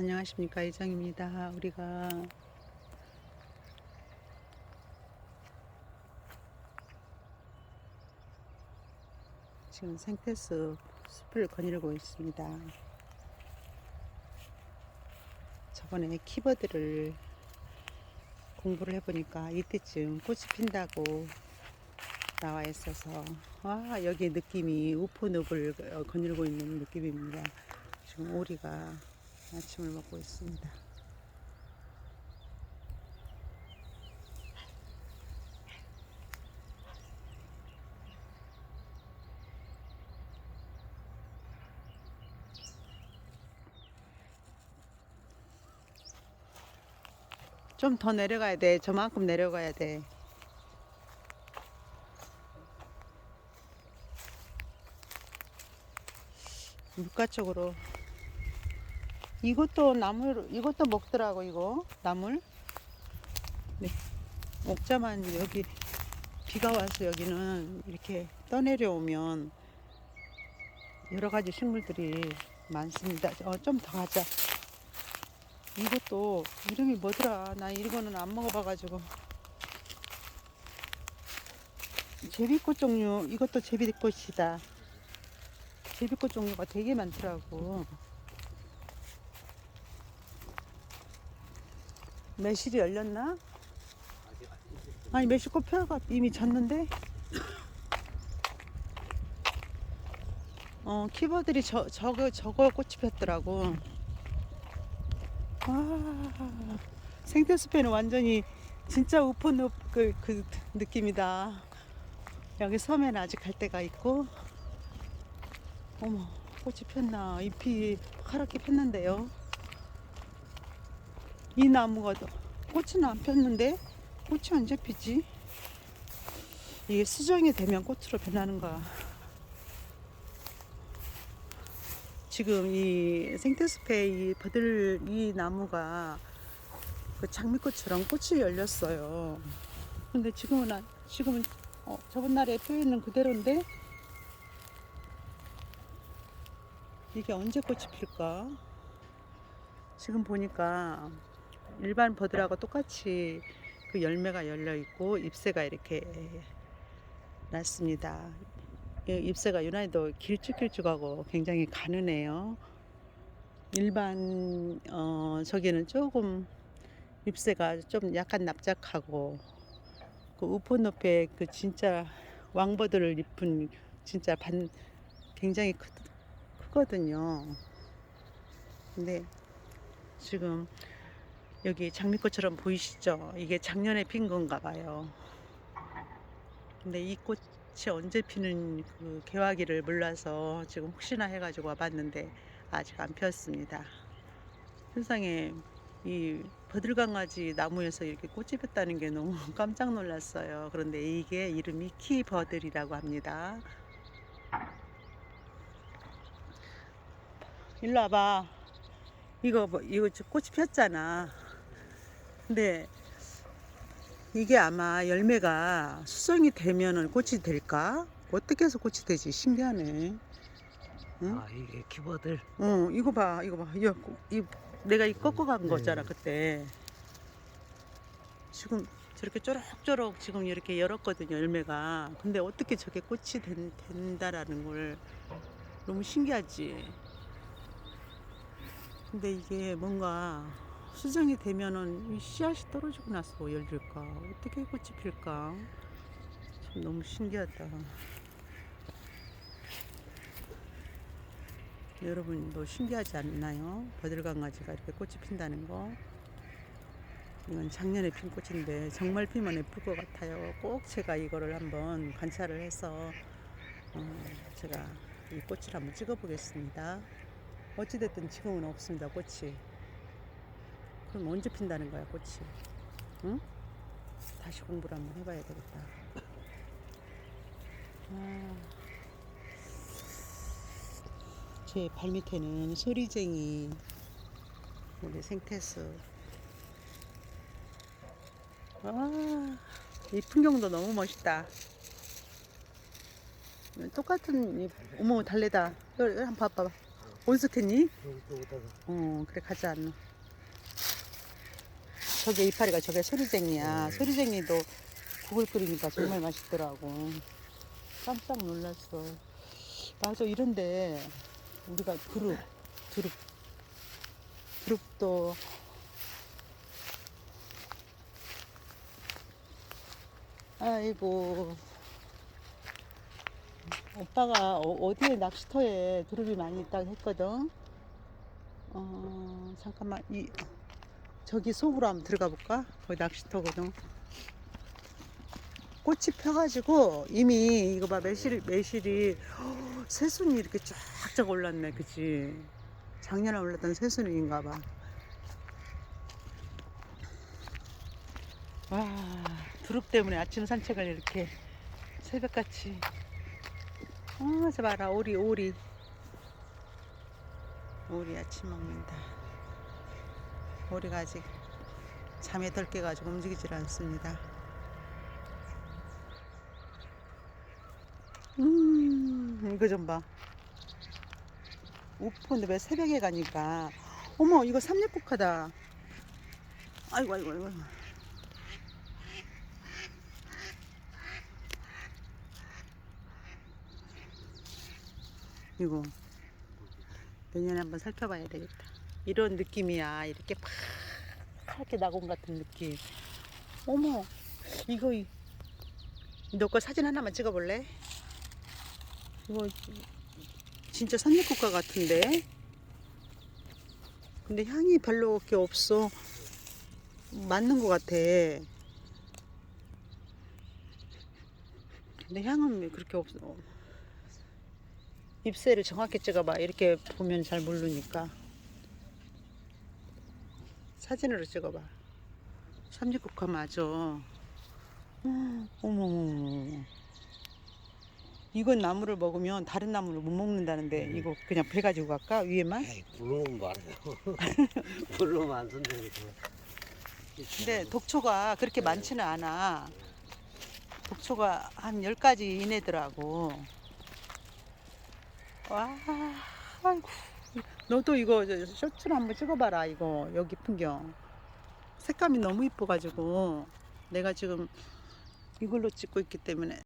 안녕하십니까 이정입니다. 우리가 지금 생태숲 숲을 거닐고 있습니다. 저번에 키버드를 공부를 해보니까 이때쯤 꽃이 핀다고 나와 있어서 와 여기 느낌이 우포늪을 어, 거닐고 있는 느낌입니다. 지금 오리가 아침을 먹고 있습니다. 좀 더 내려가야 돼. 저만큼 내려가야 돼. 물가 쪽으로 이것도 나물 이것도 먹더라고 이거 나물 네. 먹자만 여기 비가 와서 여기는 이렇게 떠내려오면 여러 가지 식물들이 많습니다. 어, 좀 더 가자. 이것도 이름이 뭐더라? 나 이거는 안 먹어봐가지고. 제비꽃 종류, 이것도 제비꽃이다. 제비꽃 종류가 되게 많더라고. 매실이 열렸나? 아니 매실 꽃 펴가 이미 졌는데? 어 키보들이 저 저거 저거 꽃이 폈더라고. 와 생태숲에는 완전히 진짜 우포늪 그, 그 느낌이다. 여기 섬에는 아직 갈 데가 있고. 어머 꽃이 폈나 잎이 파랗게 폈는데요. 이 나무가 더- 꽃은 안 폈는데 꽃이 언제 피지? 이게 수정이 되면 꽃으로 변하는가? 지금 이 생태숲에 이 버들 이 나무가 그 장미꽃처럼 꽃이 열렸어요. 근데 지금은 안, 지금은 어, 저번 날에 펴 있는 그대로인데 이게 언제 꽃이 필까? 지금 보니까 일반 버들하고 똑같이 그 열매가 열려 있고 잎새가 이렇게 났습니다. 이 잎새가 유난히도 길쭉길쭉하고 굉장히 가느네요. 일반 어 저기는 조금 잎새가 좀 약간 납작하고 그 우포늪에 그 진짜 왕버들을 입은 진짜 반 굉장히 크, 크거든요. 근데 지금 여기 장미꽃처럼 보이시죠? 이게 작년에 핀 건가 봐요. 근데 이 꽃이 언제 피는 그 개화기를 몰라서 지금 혹시나 해가지고 와봤는데 아직 안 피었습니다. 세상에 이 버들강아지 나무에서 이렇게 꽃이 폈다는 게 너무 깜짝 놀랐어요. 그런데 이게 이름이 키버들이라고 합니다. 일로 와봐. 이거 뭐 이거 꽃이 폈잖아. 근데 이게 아마 열매가 수성이 되면은 꽃이 될까? 어떻게 해서 꽃이 되지? 신기하네. 응? 아 이게 키보들 어, 이거 봐, 이거 봐. 이거, 이, 내가 이 꺾어 간 네. 거잖아, 그때. 지금 저렇게 쪼록쪼록 지금 이렇게 열었거든요, 열매가. 근데 어떻게 저게 꽃이 된, 된다라는 걸 너무 신기하지. 근데 이게 뭔가 수정이 되면은 이 씨앗이 떨어지고 나서 열릴까? 어떻게 꽃이 필까? 참 너무 신기하다. 여러분도 신기하지 않나요? 버들강아지가 이렇게 꽃이 핀다는 거. 이건 작년에 핀 꽃인데 정말 피면 예쁠 것 같아요. 꼭 제가 이거를 한번 관찰을 해서 어, 제가 이 꽃을 한번 찍어보겠습니다. 어찌됐든 지금은 없습니다. 꽃이. 그럼 언제 핀다는 거야 꽃이? 응? 다시 공부를 한번 해봐야 되겠다. 아. 제 발밑에는 소리쟁이 우리 생태수 아, 이 풍경도 너무 멋있다 똑같은 이- 어머 달래다 한번 봐봐 어디서 오다가 어 그래 가지 않나 저게 이파리가 저게 소리쟁이야. 네. 소리쟁이도 국을 끓이니까 정말 맛있더라고. 깜짝 놀랐어. 맞아 이런데 우리가 두릅 두릅 두릅도 아이고. 오빠가 어, 디에 낚시터에 두릅이 많이 있다고 했거든? 어 잠깐만 이 저기 속으로 한번 들어가 볼까? 거기 낚시터거든. 꽃이 펴가지고 이미 이거 봐 매실 매실이 허, 새순이 이렇게 쫙쫙 올랐네, 그치? 작년에 올랐던 새순인가 봐. 와 두릅 때문에 아침 산책을 이렇게 새벽같이. 어, 저 봐라 오리 오리 오리 아침 먹는다. 오리가 아직 잠에 덜 깨가지고 움직이질 않습니다. 음, 이거 좀 봐. 우프인데 왜 새벽에 가니까. 어머, 이거 삼립국화다. 아이고, 아이고, 아이고. 이거 내년에 한번 살펴봐야 되겠다. 이런 느낌이야. 이렇게 파랗게 낙원 같은 느낌. 어머, 이거 이- 너거 사진 하나만 찍어볼래? 이거 진짜 산립국화 같은데. 근데 향이 별로 그렇게 없어. 맞는 것 같아. 근데 향은 왜 그렇게 없어. 잎새를 정확히 찍어봐. 이렇게 보면 잘 모르니까. 사진으로 찍어봐. 삼립국화 맞아. 음, 어머, 어머. 이건 나무를 먹으면 다른 나무를 못 먹는다는데 이거 그냥 배 가지고 갈까 위에만? 에이 물론 말해요 물론 안 쓴다니까 근데 독초가 그렇게 많지는 않아. 독초가 한 10가지 이내더라고. 와, 아이고. 너도 이거 저 쇼츠로 한번 찍어봐라, 이거. 여기 풍경. 색감이 너무 이뻐가지고. 내가 지금 이걸로 찍고 있기 때문에